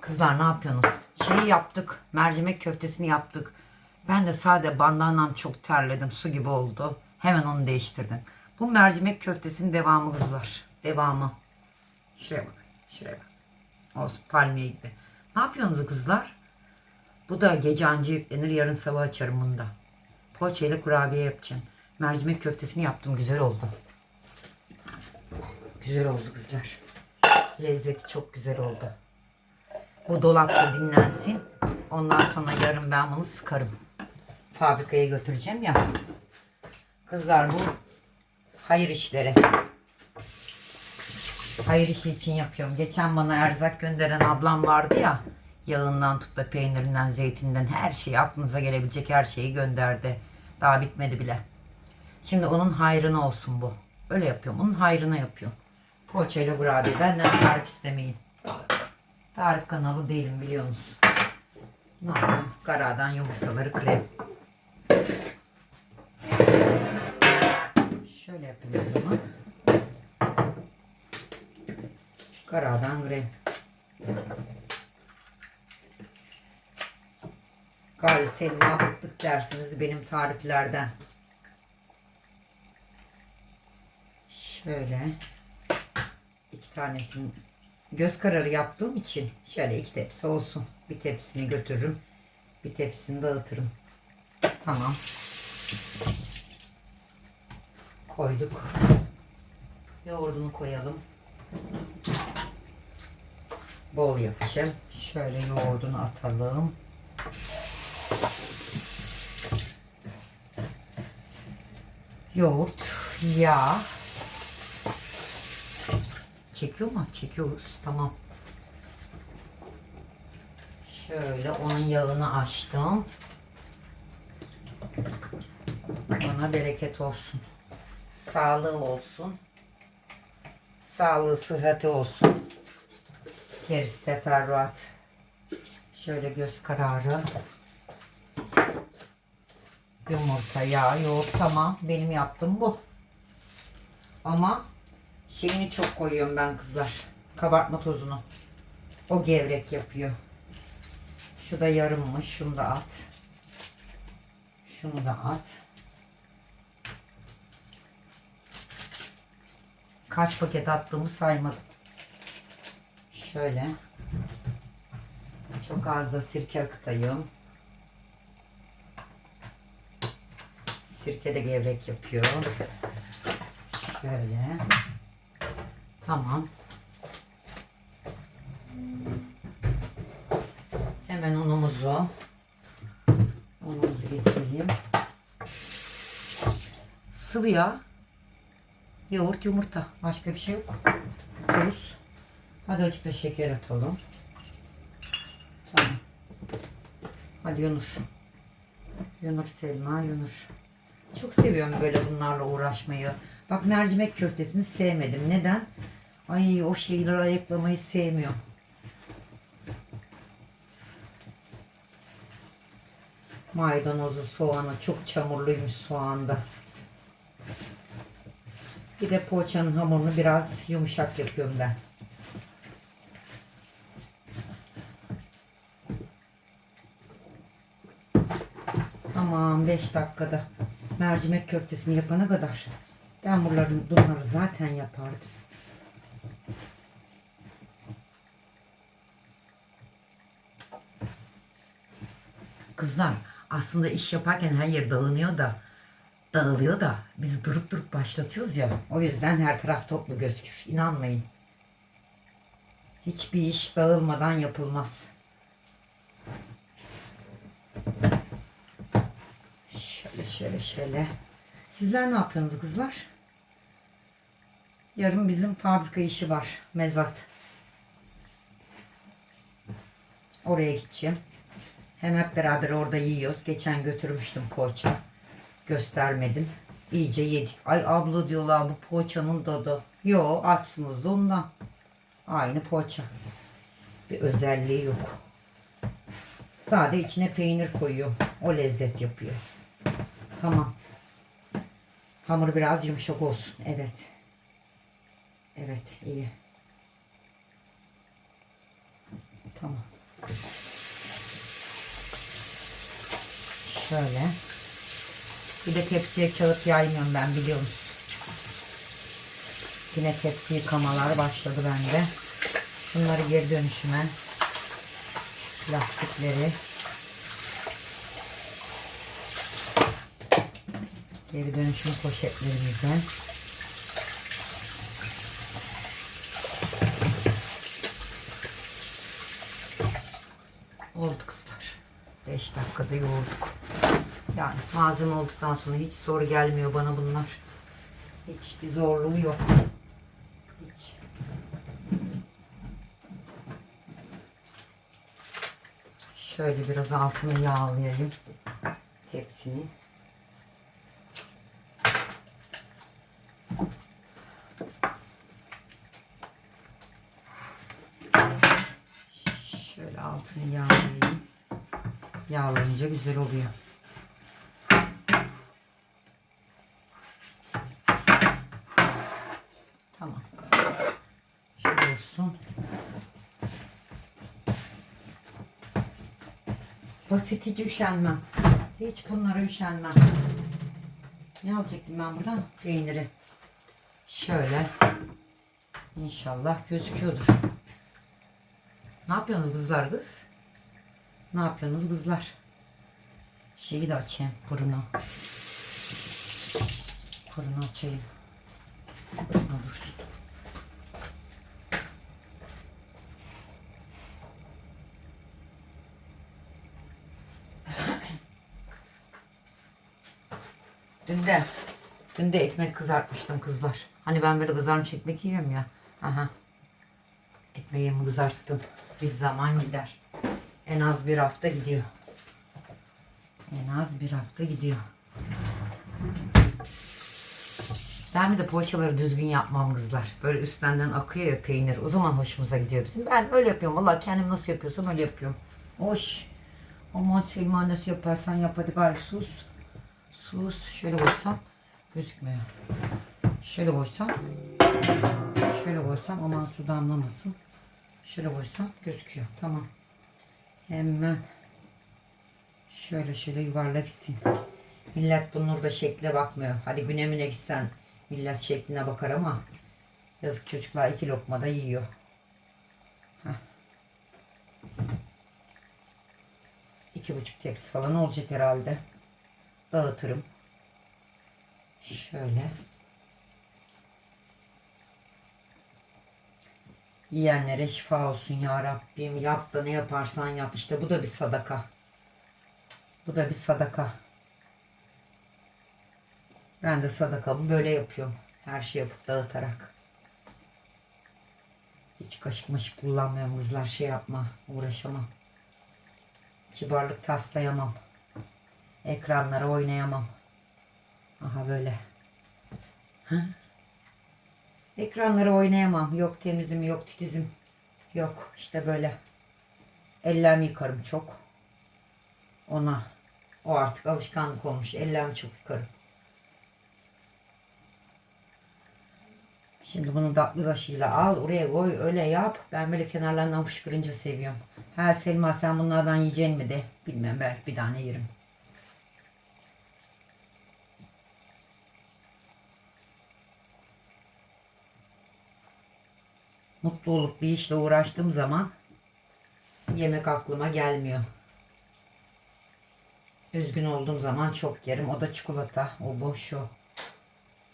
Kızlar ne yapıyorsunuz? Şeyi yaptık. Mercimek köftesini yaptık. Ben de sade bandanam çok terledim. Su gibi oldu. Hemen onu değiştirdim. Bu mercimek köftesinin devamı kızlar. Devamı. Şuraya bak. Şuraya bak. Olsun palmiye gibi. Ne yapıyorsunuz kızlar? Bu da gece anca yüklenir. Yarın sabah açarım bunu da. Poğaçayla kurabiye yapacağım. Mercimek köftesini yaptım. Güzel oldu. Güzel oldu kızlar. Lezzeti çok güzel oldu. Bu dolapta dinlensin. Ondan sonra yarın ben bunu sıkarım. Fabrikaya götüreceğim ya. Kızlar bu hayır işleri. Hayır işi için yapıyorum. Geçen bana erzak gönderen ablam vardı ya. Yağından tut da peynirinden, zeytinden her şeyi aklınıza gelebilecek her şeyi gönderdi. Daha bitmedi bile. Şimdi onun hayrına olsun bu. Öyle yapıyorum. Onun hayrına yapıyorum. Poğaçayla kurabiye. Benden tarif istemeyin. Tarif kanalı değilim biliyorsunuz. Ne yapayım? Karadan yumurtaları krem. Şöyle yapayım o zaman. Karadan krem. Gari Selma bıktık dersiniz benim tariflerden. Şöyle iki tanesini göz kararı yaptığım için şöyle iki tepsi olsun. Bir tepsisini götürürüm. Bir tepsisini dağıtırım. Tamam. Koyduk. Yoğurdunu koyalım. Bol yapacağım. Şöyle yoğurdunu atalım. Yoğurt, yağ. Çekiyor mu? Çekiyoruz. Tamam. Şöyle onun yağını açtım. Ona bereket olsun. Sağlığı olsun. Sağlığı, sıhhati olsun. Gerisi teferruat. Şöyle göz kararı. Yumurta, yağ, yoğurt tamam. Benim yaptığım bu. Ama şeyini çok koyuyorum ben kızlar. Kabartma tozunu. O gevrek yapıyor. Şu da yarımmış. Şunu da at. Şunu da at. Kaç paket attığımı saymadım. Şöyle. Çok az da sirke akıtayım. Sirke de gevrek yapıyor. Şöyle. Tamam. Hemen unumuzu unumuzu getireyim. Sıvı yağ, yoğurt, yumurta. Başka bir şey yok. Tuz. Hadi azıcık da şeker atalım. Tamam. Hadi Yunur. Yunur Selma, Yunur. Çok seviyorum böyle bunlarla uğraşmayı. Bak mercimek köftesini sevmedim. Neden? Ay o şeyleri ayıklamayı sevmiyorum. Maydanozu, soğanı çok çamurluymuş soğanda. Bir de poğaçanın hamurunu biraz yumuşak yapıyorum ben. Tamam 5 dakikada mercimek köftesini yapana kadar ben bunları, bunları zaten yapardım. Kızlar aslında iş yaparken her yer dağınıyor da dağılıyor da biz durup durup başlatıyoruz ya. O yüzden her taraf toplu gözükür. İnanmayın. Hiçbir iş dağılmadan yapılmaz. Şöyle şöyle şöyle. Sizler ne yapıyorsunuz kızlar? Yarın bizim fabrika işi var. Mezat. Oraya gideceğim. Hem hep beraber orada yiyoruz. Geçen götürmüştüm poğaça. Göstermedim. İyice yedik. Ay abla diyorlar bu poğaçanın tadı. Yo açsınız da ondan. Aynı poğaça. Bir özelliği yok. Sade içine peynir koyuyor. O lezzet yapıyor. Tamam. Hamur biraz yumuşak olsun. Evet. Evet iyi. Tamam. Şöyle. Bir de tepsiye kağıt yaymıyorum ben biliyor musun? Yine tepsi yıkamalar başladı bende. Bunları geri dönüşüme plastikleri geri dönüşüm poşetlerimize oldu kızlar. 5 dakikada yoğurduk. Yani malzeme olduktan sonra hiç soru gelmiyor bana bunlar. Hiçbir zorluğu yok. Şöyle biraz altını yağlayayım. Tepsinin. Şöyle altını yağlayayım. Yağlayınca güzel oluyor. Tamam. Şu dursun. Basit hiç üşenmem. Hiç bunlara üşenmem. Ne alacaktım ben buradan? Peyniri. Şöyle. İnşallah gözüküyordur. Ne yapıyorsunuz kızlar kız? Ne yapıyorsunuz kızlar? Şeyi de açayım. Fırını. Fırını açayım. Isma dursun. Dün de, dün de ekmek kızartmıştım kızlar. Hani ben böyle kızarmış ekmek yiyorum ya. Aha. Ekmeğimi kızarttım. Bir zaman gider. En az bir hafta gidiyor. En az bir hafta gidiyor. Ben de poğaçaları düzgün yapmam kızlar. Böyle üstlerinden akıyor ya peynir. O zaman hoşumuza gidiyor bizim. Ben öyle yapıyorum. Valla kendim nasıl yapıyorsam öyle yapıyorum. Hoş. Aman Selma nasıl yaparsan yap hadi gari sus. Sus. Şöyle koysam gözükmüyor. Şöyle koysam. Şöyle koysam aman su damlamasın. Şöyle koysam gözüküyor. Tamam. Hemen şöyle şöyle yuvarlak gitsin. Millet bunun da şekle bakmıyor. Hadi günemine gitsen millet şekline bakar ama yazık çocuklar iki lokma da yiyor. Heh. İki buçuk tepsi falan olacak herhalde. Dağıtırım. Şöyle. Yiyenlere şifa olsun ya Rabbim. Yap da ne yaparsan yap. İşte bu da bir sadaka. Bu da bir sadaka. Ben de sadakamı böyle yapıyorum. Her şey yapıp dağıtarak. Hiç kaşık maşık kullanmıyorum kızlar. Şey yapma. Uğraşamam. Kibarlık taslayamam. Ekranlara oynayamam. Aha böyle. Hı? Ekranlara oynayamam. Yok temizim, yok titizim. Yok işte böyle. Ellerimi yıkarım çok. Ona. O artık alışkanlık olmuş. Ellerimi çok yıkarım. Şimdi bunu tatlı kaşığıyla al oraya koy öyle yap. Ben böyle kenarlarından fışkırınca seviyorum. Ha Selma sen bunlardan yiyeceksin mi de. Bilmem belki bir tane yerim. Mutlu olup bir işle uğraştığım zaman yemek aklıma gelmiyor. Üzgün olduğum zaman çok yerim. O da çikolata. O boş o.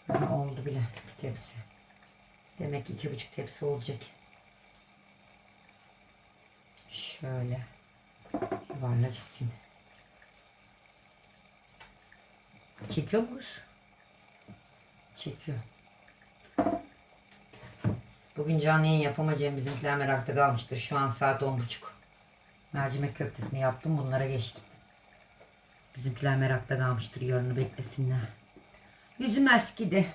Ha, oldu bile bir tepsi. Demek ki iki buçuk tepsi olacak. Şöyle yuvarlak gitsin. Çekiyor muyuz? Çekiyor. Bugün canlı yayın yapamayacağım bizimkiler merakta kalmıştır. Şu an saat on buçuk. Mercimek köftesini yaptım. Bunlara geçtim. Bizimkiler merakta kalmıştır. Yarını beklesinler. Yüzüm eskidi.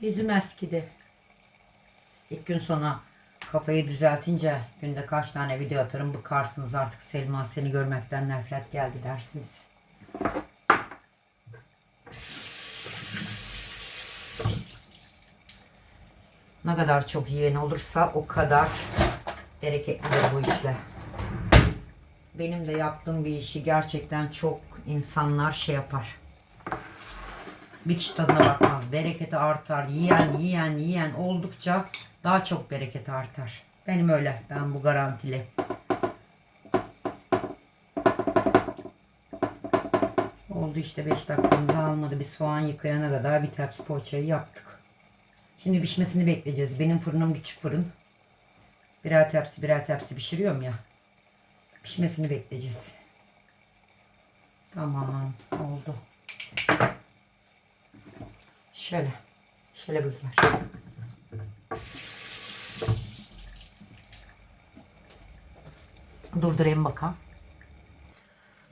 Yüzüm eskidi. İlk gün sonra kafayı düzeltince günde kaç tane video atarım bıkarsınız artık Selma seni görmekten nefret geldi dersiniz. Ne kadar çok yiyen olursa o kadar bereketlidir bu işler. Benim de yaptığım bir işi gerçekten çok insanlar şey yapar. Bir kişi tadına bakmaz. Bereketi artar. Yiyen, yiyen, yiyen oldukça daha çok bereket artar. Benim öyle. Ben bu garantili. Oldu işte 5 dakikamızı almadı. Bir soğan yıkayana kadar bir tepsi poğaçayı yaptık. Şimdi pişmesini bekleyeceğiz. Benim fırınım küçük fırın. Birer tepsi birer tepsi pişiriyorum ya. Pişmesini bekleyeceğiz. Tamam oldu. Şöyle. Şöyle kızlar. Durdurayım bakalım.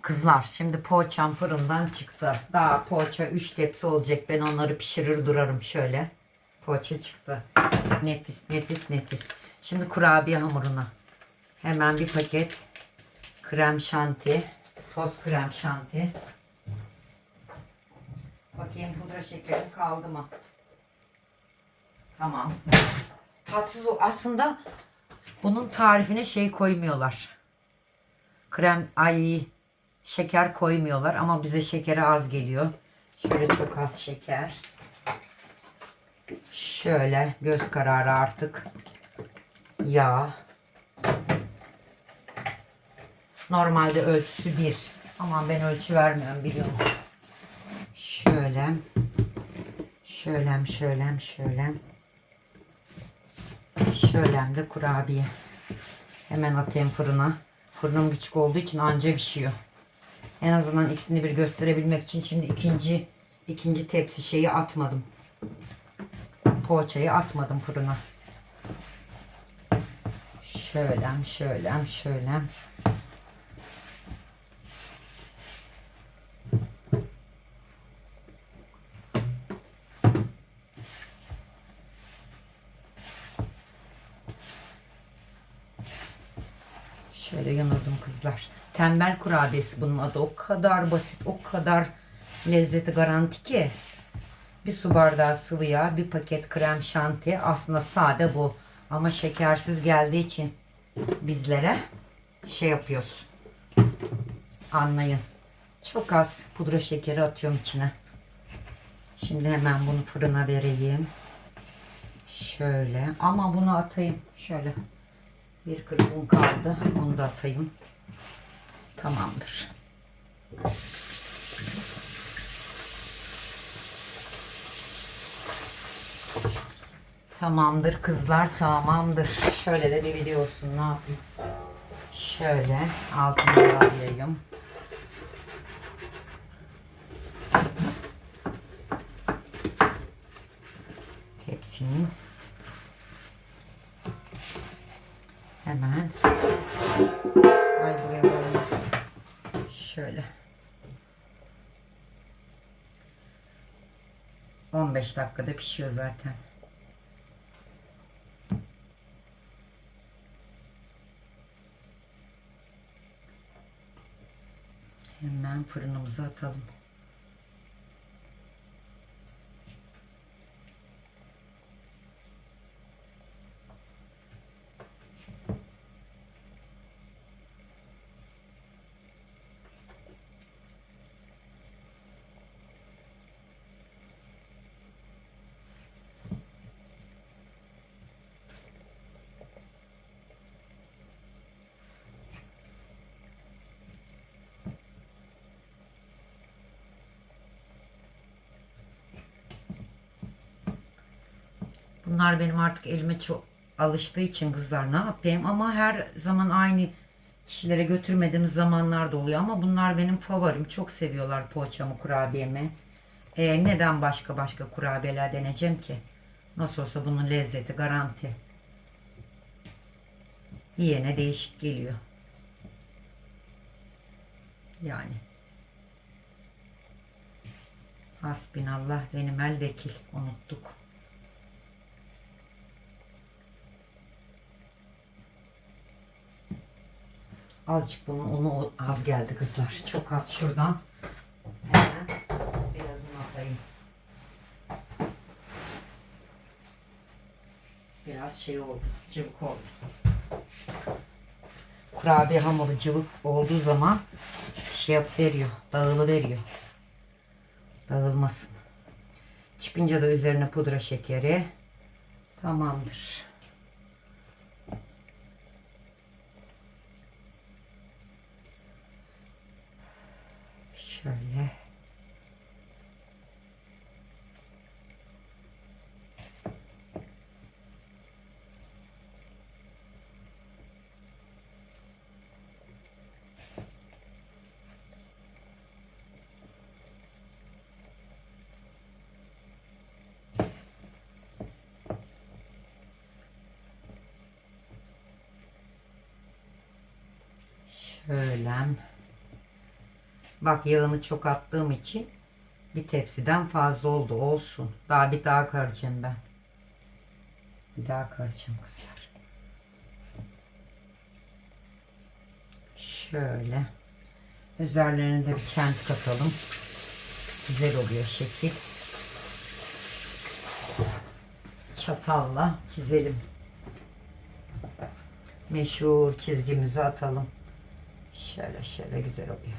Kızlar şimdi poğaçam fırından çıktı. Daha poğaça 3 tepsi olacak. Ben onları pişirir durarım şöyle. Poğaça çıktı. Nefis nefis nefis. Şimdi kurabiye hamuruna. Hemen bir paket krem şanti. Toz krem şanti. Bakayım pudra şekerim kaldı mı? Tamam. Tatsız o. Aslında bunun tarifine şey koymuyorlar. Krem ay şeker koymuyorlar ama bize şekeri az geliyor. Şöyle çok az şeker. Şöyle göz kararı artık. Yağ. Normalde ölçüsü bir. Ama ben ölçü vermiyorum biliyorum. Şöyle. Şöylem şöylem şöylem. Şöylem de kurabiye. Hemen atayım fırına. Fırınım küçük olduğu için anca pişiyor. En azından ikisini bir gösterebilmek için şimdi ikinci ikinci tepsi şeyi atmadım. Poğaçayı atmadım fırına. Şöylem şöylem şöylem. Şöyle yanırdım kızlar. Tembel kurabiyesi bunun adı. O kadar basit, o kadar lezzeti garanti ki. Bir su bardağı sıvı yağ, bir paket krem şanti. Aslında sade bu. Ama şekersiz geldiği için bizlere şey yapıyoruz. Anlayın. Çok az pudra şekeri atıyorum içine. Şimdi hemen bunu fırına vereyim. Şöyle. Ama bunu atayım. Şöyle. Bir un kaldı. Onu da atayım. Tamamdır. Tamamdır kızlar tamamdır. Şöyle de bir video olsun ne yapayım. Şöyle altını yağlayayım. Tepsinin hemen ay buraya olmaz. Şöyle. 15 dakikada pişiyor zaten. Fırınımıza atalım. Bunlar benim artık elime çok alıştığı için kızlar ne yapayım ama her zaman aynı kişilere götürmediğimiz zamanlar da oluyor ama bunlar benim favorim. Çok seviyorlar poğaçamı, kurabiyemi. Ee, neden başka başka kurabiyeler deneyeceğim ki? Nasıl olsa bunun lezzeti garanti. Yiyene değişik geliyor. Yani. Hasbinallah benim el vekil. Unuttuk. Azıcık bunun unu az geldi kızlar. Çok az şuradan. Hemen biraz un atayım. Biraz şey oldu. Cıvık oldu. kurabiye hamuru cıvık olduğu zaman şey yap veriyor. Dağılı veriyor. Dağılmasın. Çıkınca da üzerine pudra şekeri. Tamamdır. Şöyle. Şöyle. Bak yağını çok attığım için bir tepsiden fazla oldu. Olsun. Daha bir daha karacağım ben. Bir daha karacağım kızlar. Şöyle. Üzerlerine de bir kent katalım. Güzel oluyor şekil. Çatalla çizelim. Meşhur çizgimizi atalım. Şöyle şöyle güzel oluyor.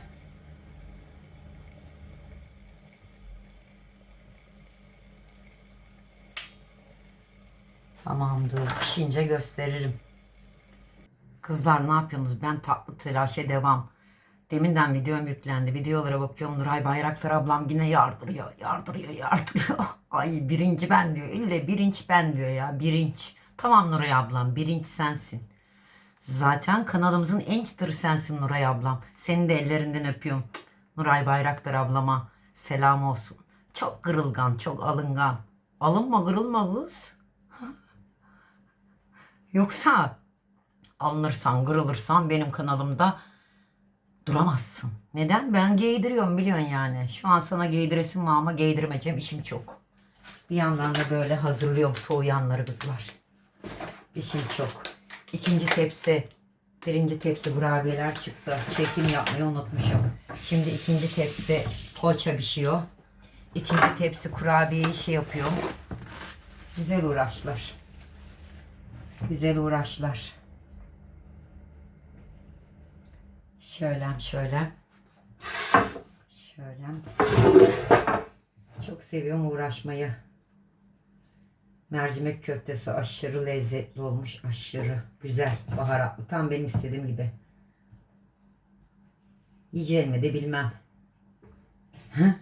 Tamamdır. Pişince gösteririm. Kızlar ne yapıyorsunuz? Ben tatlı telaşe devam. Deminden videom yüklendi. Videolara bakıyorum. Nuray Bayraktar ablam yine yardırıyor. Yardırıyor, yardırıyor. Ay birinci ben diyor. İlle birinci ben diyor ya. Birinci. Tamam Nuray ablam. Birinci sensin. Zaten kanalımızın en çıtırı sensin Nuray ablam. Senin de ellerinden öpüyorum. Nuray Bayraktar ablama selam olsun. Çok kırılgan, çok alıngan. Alınma kırılma kız. Yoksa alınırsan, kırılırsan benim kanalımda duramazsın. Neden? Ben giydiriyorum biliyorsun yani. Şu an sana giydiresim var ama giydirmeyeceğim işim çok. Bir yandan da böyle hazırlıyorum soğuyanları kızlar. İşim çok. İkinci tepsi, birinci tepsi kurabiyeler çıktı. Çekim yapmayı unutmuşum. Şimdi ikinci tepsi poğaça pişiyor. İkinci tepsi kurabiyeyi şey yapıyorum. Güzel uğraşlar. Güzel uğraşlar. Şöyle şöyle. Şöyle. Çok seviyorum uğraşmayı. Mercimek köftesi aşırı lezzetli olmuş. Aşırı güzel. Baharatlı. Tam benim istediğim gibi. Yiyeceğim mi de bilmem. Hı?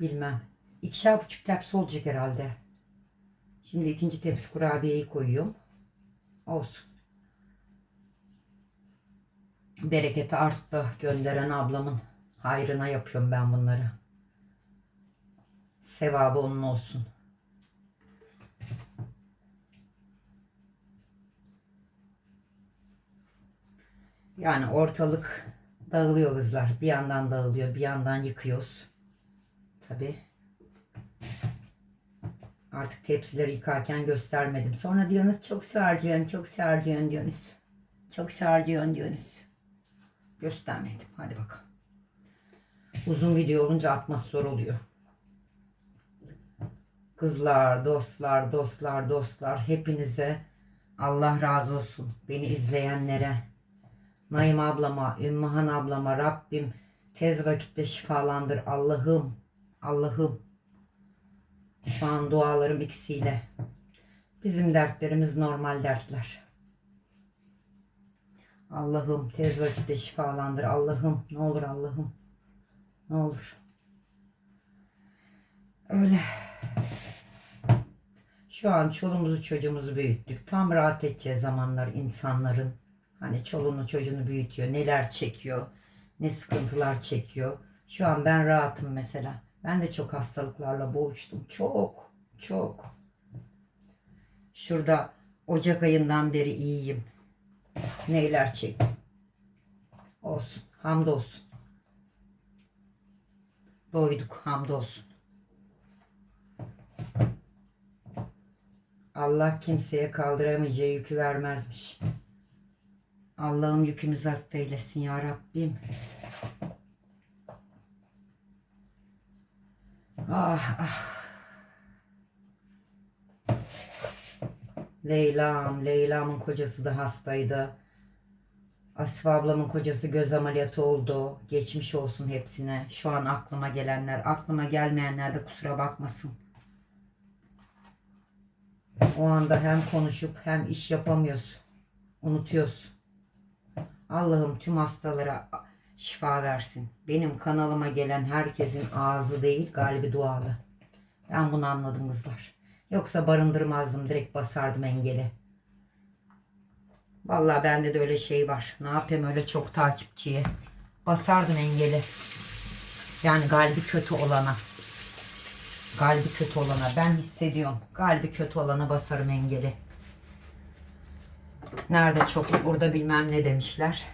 Bilmem. İkişer buçuk tepsi olacak herhalde. Şimdi ikinci tepsi kurabiyeyi koyuyorum. Olsun. Bereketi arttı. Gönderen ablamın hayrına yapıyorum ben bunları. Sevabı onun olsun. Yani ortalık dağılıyor kızlar. Bir yandan dağılıyor, bir yandan yıkıyoruz. Tabi. Artık tepsileri yıkarken göstermedim. Sonra diyorsunuz çok sarcıyorsun, çok sarcıyorsun diyorsunuz. Çok sarcıyorsun diyorsunuz. Göstermedim. Hadi bakalım. Uzun video olunca atması zor oluyor. Kızlar, dostlar, dostlar, dostlar hepinize Allah razı olsun. Beni izleyenlere, Naim ablama, Ümmühan ablama Rabbim tez vakitte şifalandır. Allah'ım, Allah'ım. Şu an dualarım ikisiyle. Bizim dertlerimiz normal dertler. Allah'ım tez vakitte şifalandır. Allah'ım ne olur Allah'ım. Ne olur. Öyle. Şu an çoluğumuzu çocuğumuzu büyüttük. Tam rahat edeceğiz zamanlar insanların. Hani çoluğunu çocuğunu büyütüyor. Neler çekiyor. Ne sıkıntılar çekiyor. Şu an ben rahatım mesela. Ben de çok hastalıklarla boğuştum. Çok. Çok. Şurada Ocak ayından beri iyiyim. Neyler çektim. Olsun. Hamdolsun. Doyduk. Hamdolsun. Allah kimseye kaldıramayacağı yükü vermezmiş. Allah'ım yükümüzü hafif eylesin ya Rabbim. Ah ah. Leyla'm, Leyla'mın kocası da hastaydı. Asife ablamın kocası göz ameliyatı oldu. Geçmiş olsun hepsine. Şu an aklıma gelenler, aklıma gelmeyenler de kusura bakmasın. O anda hem konuşup hem iş yapamıyoruz. Unutuyoruz. Allah'ım tüm hastalara şifa versin. Benim kanalıma gelen herkesin ağzı değil kalbi dualı. Ben bunu anladım kızlar. Yoksa barındırmazdım direkt basardım engeli. Vallahi bende de öyle şey var. Ne yapayım öyle çok takipçiye. Basardım engeli. Yani kalbi kötü olana. Kalbi kötü olana. Ben hissediyorum. Kalbi kötü olana basarım engeli. Nerede çok burada bilmem ne demişler.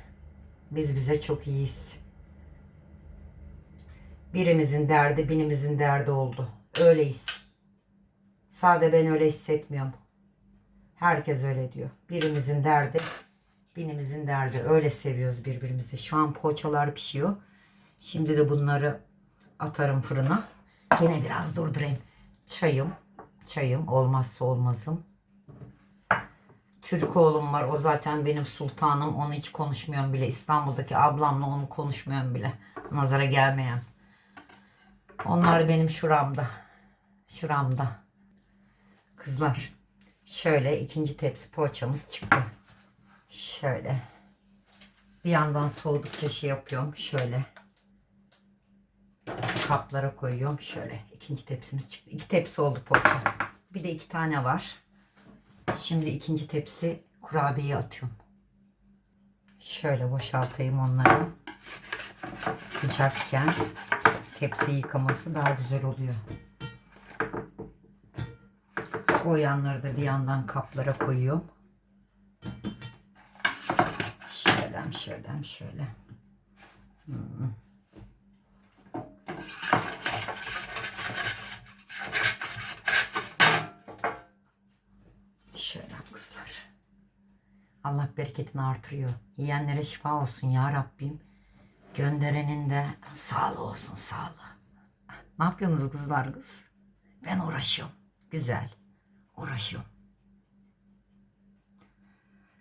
Biz bize çok iyiyiz. Birimizin derdi birimizin derdi oldu. Öyleyiz. Sade ben öyle hissetmiyorum. Herkes öyle diyor. Birimizin derdi, birimizin derdi. Öyle seviyoruz birbirimizi. Şu an poğaçalar pişiyor. Şimdi de bunları atarım fırına. Gene biraz durdurayım. Çayım, çayım olmazsa olmazım. Türk oğlum var. O zaten benim sultanım. Onu hiç konuşmuyorum bile. İstanbul'daki ablamla onu konuşmuyorum bile. Nazara gelmeyen. Onlar benim şuramda. Şuramda. Kızlar. Şöyle ikinci tepsi poğaçamız çıktı. Şöyle. Bir yandan soğudukça şey yapıyorum. Şöyle. Kaplara koyuyorum. Şöyle. ikinci tepsimiz çıktı. İki tepsi oldu poğaça. Bir de iki tane var. Şimdi ikinci tepsi kurabiyeyi atıyorum. Şöyle boşaltayım onları. Sıcakken tepsi yıkaması daha güzel oluyor. Soğuyanları da bir yandan kaplara koyuyorum. Şöyle şöyle şöyle. Hmm. Şöyle kızlar. Allah bereketini artırıyor. Yiyenlere şifa olsun ya Rabbim. Gönderenin de sağlığı olsun sağlığı. Ne yapıyorsunuz kızlar kız? Ben uğraşıyorum. Güzel. Uğraşıyorum.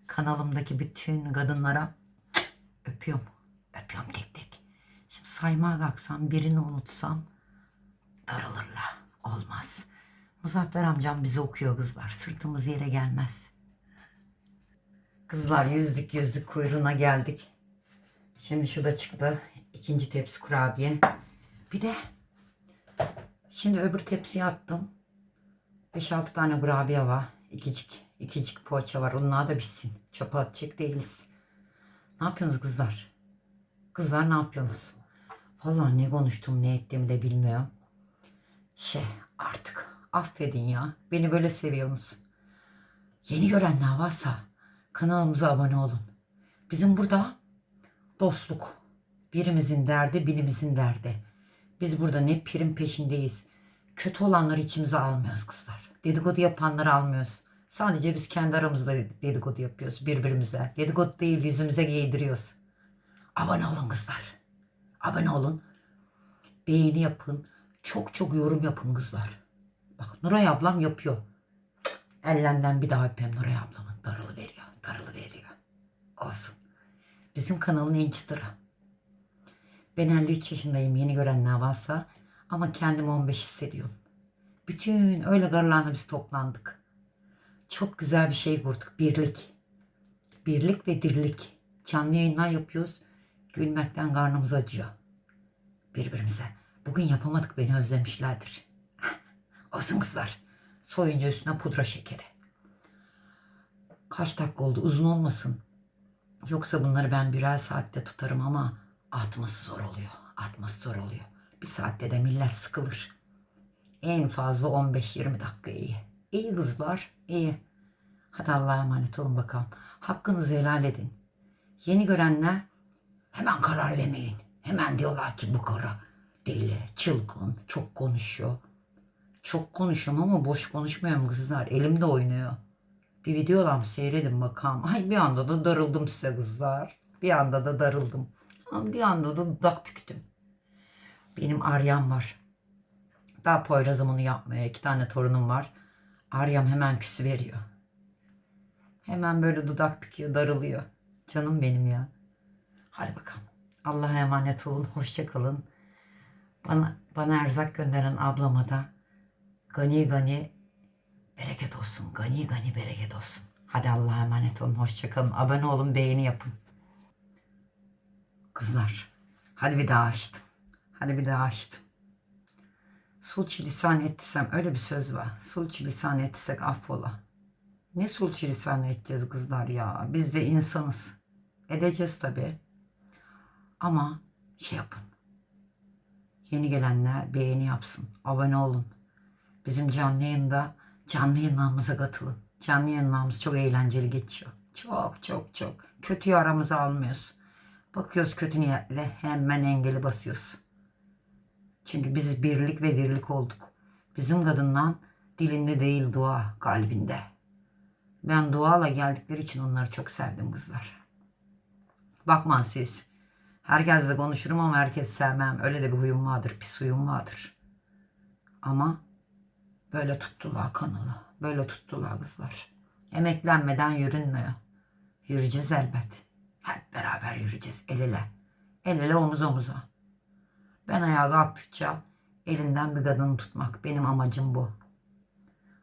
Kanalımdaki bütün kadınlara öpüyorum. Öpüyorum tek tek. Şimdi saymaya kalksam birini unutsam darılırlar. Olmaz. Muzaffer amcam bizi okuyor kızlar. Sırtımız yere gelmez. Kızlar yüzdük yüzdük kuyruğuna geldik. Şimdi şu da çıktı. İkinci tepsi kurabiye. Bir de şimdi öbür tepsiye attım. 5-6 tane kurabiye var. İkicik, ikicik poğaça var. Onlar da bitsin. Çöpe atacak değiliz. Ne yapıyorsunuz kızlar? Kızlar ne yapıyorsunuz? Vallahi ne konuştum ne ettiğimi de bilmiyorum. Şey artık affedin ya. Beni böyle seviyorsunuz. Yeni görenler varsa kanalımıza abone olun. Bizim burada dostluk. Birimizin derdi, birimizin derdi. Biz burada ne prim peşindeyiz. Kötü olanları içimize almıyoruz kızlar. Dedikodu yapanları almıyoruz. Sadece biz kendi aramızda dedikodu yapıyoruz birbirimize. Dedikodu değil yüzümüze giydiriyoruz. Abone olun kızlar. Abone olun. Beğeni yapın. Çok çok yorum yapın kızlar. Bak Nuray ablam yapıyor. Ellenden bir daha öpeyim Nuray ablamın. Darılı veriyor. Darılı veriyor. Olsun. Bizim kanalın en çıtırı. Ben 53 yaşındayım yeni görenler varsa ama kendimi 15 hissediyorum. Bütün öyle karılarla biz toplandık. Çok güzel bir şey kurduk. Birlik. Birlik ve dirlik. Canlı yayınlar yapıyoruz. Gülmekten karnımız acıyor. Birbirimize. Bugün yapamadık beni özlemişlerdir. Olsun kızlar. Soyunca üstüne pudra şekeri. Kaç dakika oldu uzun olmasın. Yoksa bunları ben birer saatte tutarım ama atması zor oluyor. Atması zor oluyor. Bir saatte de millet sıkılır. En fazla 15-20 dakika iyi. İyi kızlar, iyi. Hadi Allah'a emanet olun bakalım. Hakkınızı helal edin. Yeni görenler hemen karar vermeyin. Hemen diyorlar ki bu kara deli, çılgın, çok konuşuyor. Çok konuşuyorum ama boş konuşmuyorum kızlar. Elimde oynuyor. Bir videolar seyredin bakalım. Ay bir anda da darıldım size kızlar. Bir anda da darıldım. Bir anda da dudak büktüm. Benim Aryam var. Daha Poyraz'ım onu yapmıyor. İki tane torunum var. Aryam hemen küsü veriyor. Hemen böyle dudak büküyor, darılıyor. Canım benim ya. Hadi bakalım. Allah'a emanet olun. Hoşça kalın. Bana, bana erzak gönderen ablama da gani gani bereket olsun. Gani gani bereket olsun. Hadi Allah'a emanet olun. Hoşça kalın. Abone olun, beğeni yapın. Kızlar. Hadi bir daha açtım. Hadi bir daha açtım. Sulçi lisan ettiysem öyle bir söz var. Sulçi lisan ettiysek affola. Ne sulçi lisan edeceğiz kızlar ya. Biz de insanız. Edeceğiz tabii. Ama şey yapın. Yeni gelenler beğeni yapsın. Abone olun. Bizim canlı yayında canlı yayınlarımıza katılın. Canlı yayınlarımız çok eğlenceli geçiyor. Çok çok çok. Kötüyü aramıza almıyoruz. Bakıyoruz kötü niyetle hemen engeli basıyoruz. Çünkü biz birlik ve dirlik olduk. Bizim kadından dilinde değil dua, kalbinde. Ben duayla geldikleri için onları çok sevdim kızlar. Bakman siz. Herkesle konuşurum ama herkes sevmem. Öyle de bir huyum vardır, pis huyum vardır. Ama böyle tuttular kanalı. Böyle tuttular kızlar. Emeklenmeden yürünmüyor. Yürüyeceğiz elbet. Hep beraber yürüyeceğiz el ele. El ele omuz omuza. Ben ayağa kalktıkça elinden bir kadını tutmak. Benim amacım bu.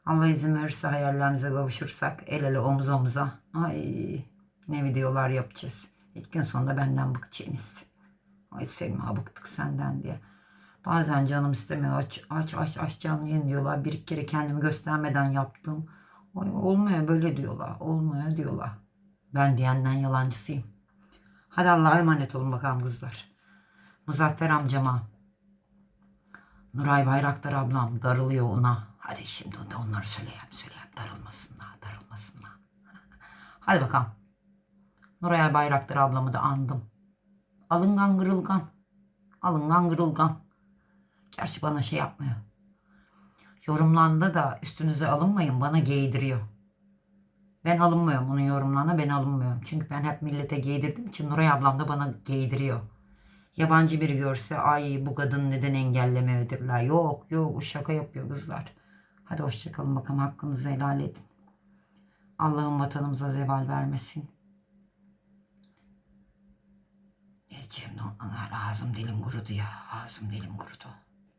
Allah izin verirse hayallerimize kavuşursak el ele omuz omuza. Ay ne videolar yapacağız. İlk gün sonunda benden bıkacaksınız. Ay Selma bıktık senden diye. Bazen canım istemiyor. Aç aç aç aç canlı yayın diyorlar. Bir iki kere kendimi göstermeden yaptım. Olmuyor böyle diyorlar. Olmuyor diyorlar. Ben diyenden yalancısıyım. Hadi Allah'a emanet olun bakalım kızlar. Muzaffer amcama. Nuray Bayraktar ablam darılıyor ona. Hadi şimdi de onları söyleyeyim söyleyeyim. Darılmasınlar darılmasınlar. Hadi bakalım. Nuray Bayraktar ablamı da andım. Alıngan kırılgan. Alıngan kırılgan. Gerçi bana şey yapmıyor. Yorumlanda da üstünüze alınmayın bana giydiriyor. Ben alınmıyorum onun yorumlarına ben alınmıyorum. Çünkü ben hep millete giydirdiğim için Nuray ablam da bana giydiriyor. Yabancı biri görse ay bu kadın neden engellemeyedirler. Yok yok o şaka yapıyor kızlar. Hadi hoşçakalın bakalım hakkınızı helal edin. Allah'ın vatanımıza zeval vermesin. Ne diyeceğim? Ağzım dilim kurudu ya. Ağzım dilim kurudu.